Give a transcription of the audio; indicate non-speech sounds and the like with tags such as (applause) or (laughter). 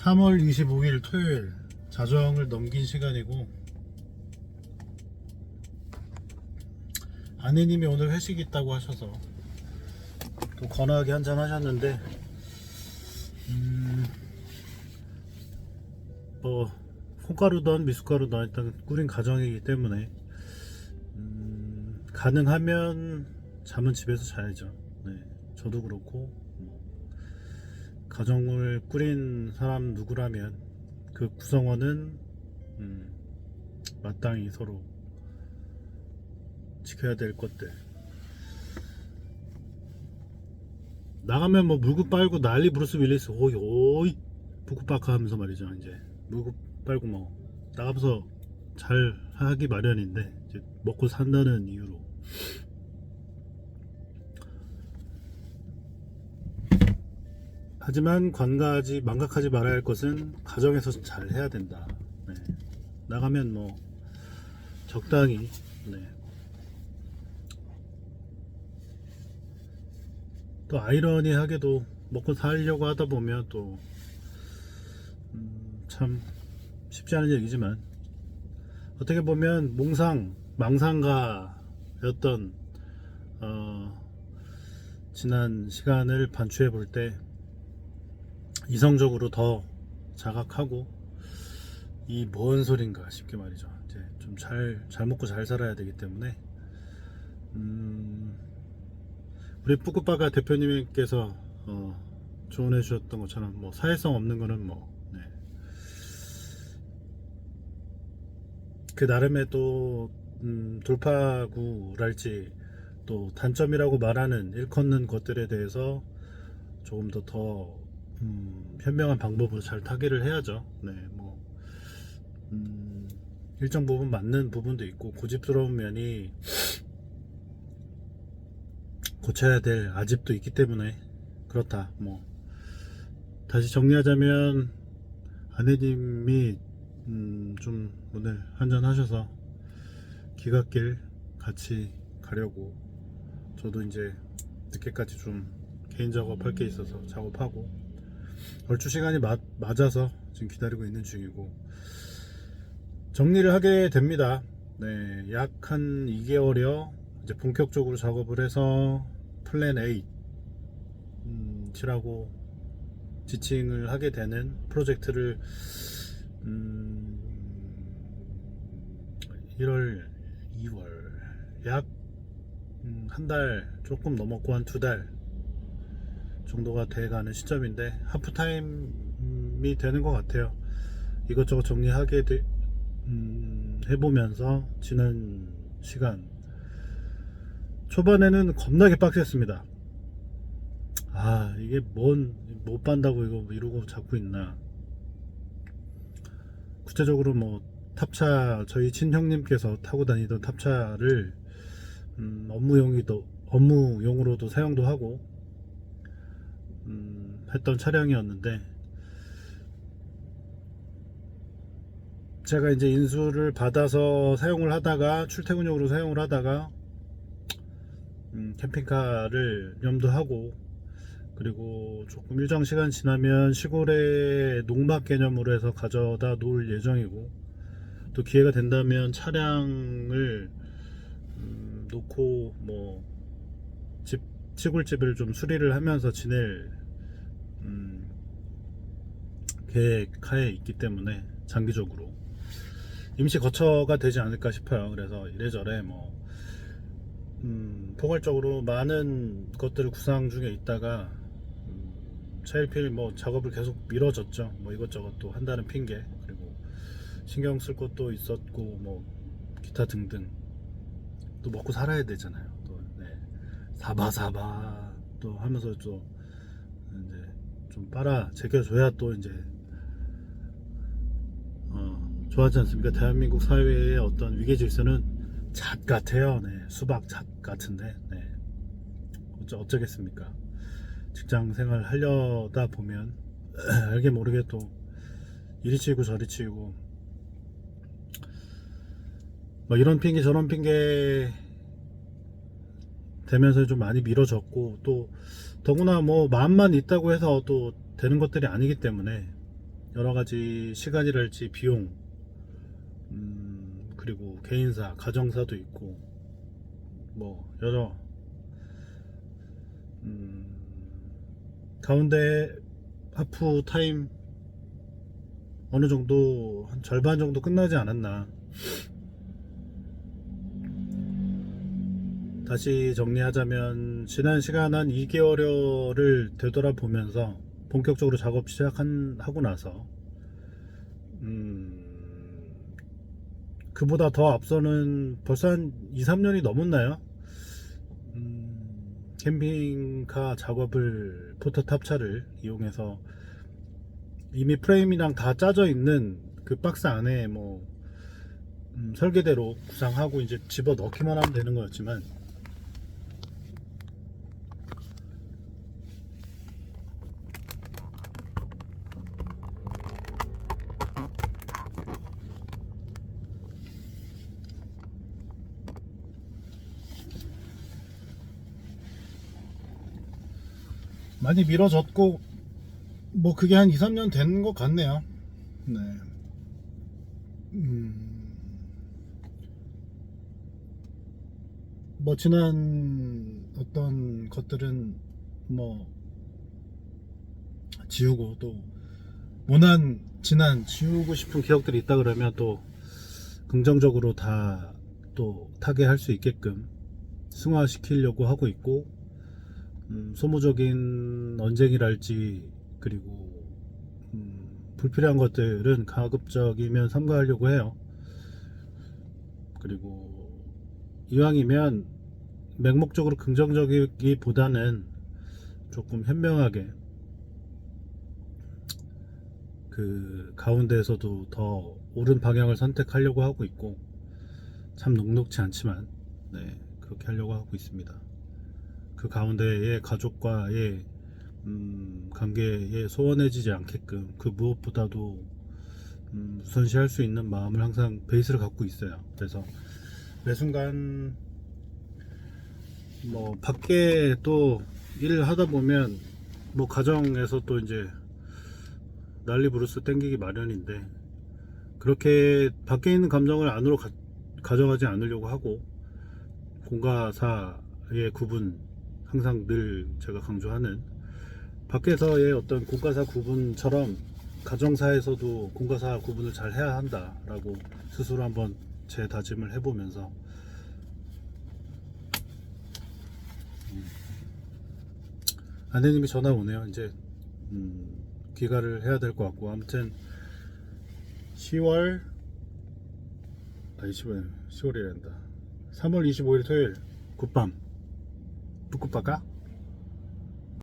3월 25일 토요일. 자정을 넘긴 시간이고. 아내님이 오늘 회식 있다고 하셔서 또 건하게 한잔 하셨는데 음, 뭐 콩가루든 미숫가루든 일단 꿀인 가정이기 때문에 음, 가능하면 잠은 집에서 자야죠. 네, 저도 그렇고. 뭐, 가정을 꾸린 사람 누구라면 그 구성원은 음, 마땅히 서로 지켜야 될 것들. 나가면 뭐 물고 빨고 난리 브루스 윌리스 오이 오이 부쿠파카 하면서 말이죠 이제 물고 빨고 뭐 나가면서 잘 하기 마련인데 이제 먹고 산다는 이유로 하지만 관가하지 망각하지 말아야 할 것은 가정에서 잘 해야 된다. 네. 나가면 뭐 적당히 네. 또 아이러니하게도 먹고 살려고 하다 보면 또 음, 참 쉽지 않은 얘기지만 어떻게 보면 몽상 망상가였던 어, 지난 시간을 반추해 볼때 이성적으로 더 자각하고 이 뭔 소린가 싶게 말이죠. 이제 좀 잘 잘 먹고 잘 살아야 되기 때문에 음, 우리 뿌꾸빠가 대표님께서 어, 조언해 주셨던 것처럼 뭐 사회성 없는 거는 뭐 네. 그 나름의 또 음, 돌파구랄지 또 단점이라고 말하는 일컫는 것들에 대해서 조금 더더 음, 현명한 방법으로 잘 타개를 해야죠. 네, 뭐 음, 일정 부분 맞는 부분도 있고 고집스러운 면이 고쳐야 될 아집도 있기 때문에 그렇다. 뭐 다시 정리하자면 아내님이 음, 좀 오늘 한잔 하셔서 기갓길 같이 가려고 저도 이제 늦게까지 좀 개인 작업할 게 있어서 작업하고 얼추 시간이 마- 맞아서 지금 기다리고 있는 중이고 정리를 하게 됩니다. 네, 약 한 2개월여 이제 본격적으로 작업을 해서 플랜 A 음, 칠하고 지칭을 하게 되는 프로젝트를 음, 1월, 2월 약 음, 한달 조금 넘었고 한 두 달 정도가 돼가는 시점인데 하프타임이 되는 것 같아요. 이것저것 정리하게 돼, 음, 해보면서 지난 시간 초반에는 겁나게 빡셌습니다. 아 이게 뭔 못 반다고 이거 이러고 잡고 있나 구체적으로 뭐 탑차 저희 친형님께서 타고 다니던 탑차를 음, 업무용이도 업무용으로도 사용도 하고 음, 했던 차량이었는데 제가 이제 인수를 받아서 사용을 하다가 출퇴근용으로 사용을 하다가 음, 캠핑카를 염두하고 그리고 조금 일정 시간 지나면 시골에 농막 개념으로 해서 가져다 놓을 예정이고 또 기회가 된다면 차량을 음, 놓고 뭐 집 시골집을 좀 수리를 하면서 지낼 음, 계획하에 있기 때문에 장기적으로 임시 거처가 되지 않을까 싶어요. 그래서 이래저래 뭐 음, 포괄적으로 많은 것들을 구상 중에 있다가 음, 차일필 뭐 작업을 계속 미뤄졌죠. 뭐 이것저것 또 한다는 핑계 그리고 신경 쓸 것도 있었고 뭐 기타 등등 또 먹고 살아야 되잖아요. 또 네. 사바사바 또 하면서 또 이제 좀 빨아 제껴줘야 또 이제 어, 좋아하지 않습니까? 대한민국 사회의 어떤 위계 질서는 잣 같아요. 네, 수박 잣 같은데, 네. 어쩌, 어쩌겠습니까? 직장 생활 하려다 보면, (clears throat) 알게 모르게 또, 이리 치고 저리 치고, 뭐 이런 핑계 저런 핑계 되면서 좀 많이 미뤄졌고, 또, 더구나 뭐 마음만 있다고 해서 또 되는 것들이 아니기 때문에, 여러 가지 시간이랄지 비용, 음, 그리고 개인사, 가정사도 있고, 뭐, 여러, 음, 가운데 하프 타임 어느 정도, 한 절반 정도 끝나지 않았나. 다시 정리하자면 지난 시간 한 2개월여를 되돌아보면서 본격적으로 작업 시작한 하고 나서 음 그보다 더 앞서는 벌써 한 2, 3년이 넘었나요? 음, 캠핑카 작업을 포토탑 차를 이용해서 이미 프레임이랑 다 짜져 있는 그 박스 안에 뭐 음, 설계대로 구상하고 이제 집어 넣기만 하면 되는 거였지만 많이 미뤄졌고 뭐 그게 한 2, 3년 된 것 같네요. 네. 음. 뭐 지난 어떤 것들은 뭐 지우고 또 모난 지난 지우고 싶은 기억들이 있다 그러면 또 긍정적으로 다 또 타개할 수 있게끔 승화시키려고 하고 있고 음, 소모적인 언쟁이랄지 그리고 음, 불필요한 것들은 가급적이면 삼가하려고 해요. 그리고 이왕이면 맹목적으로 긍정적이기보다는 조금 현명하게 그 가운데에서도 더 옳은 방향을 선택하려고 하고 있고 참 녹록치 않지만 네 그렇게 하려고 하고 있습니다. 그 가운데의 가족과의 음, 관계에 소원해지지 않게끔 그 무엇보다도 음, 우선시할 수 있는 마음을 항상 베이스를 갖고 있어요. 그래서 매 순간 뭐 밖에 또 일을 하다 보면 뭐 가정에서 또 이제 난리 부르스 땡기기 마련인데 그렇게 밖에 있는 감정을 안으로 가, 가져가지 않으려고 하고 공과사의 구분 항상 늘 제가 강조하는 밖에서의 어떤 공과사 구분처럼 가정사에서도 공과사 구분을 잘 해야 한다라고 스스로 한번 재 다짐을 해보면서 음, 아내님이 전화 오네요. 이제 음, 귀가를 해야 될 것 같고 아무튼 10월 아니 10월 10월이란다. 3월 25일 토요일 굿밤 북극바가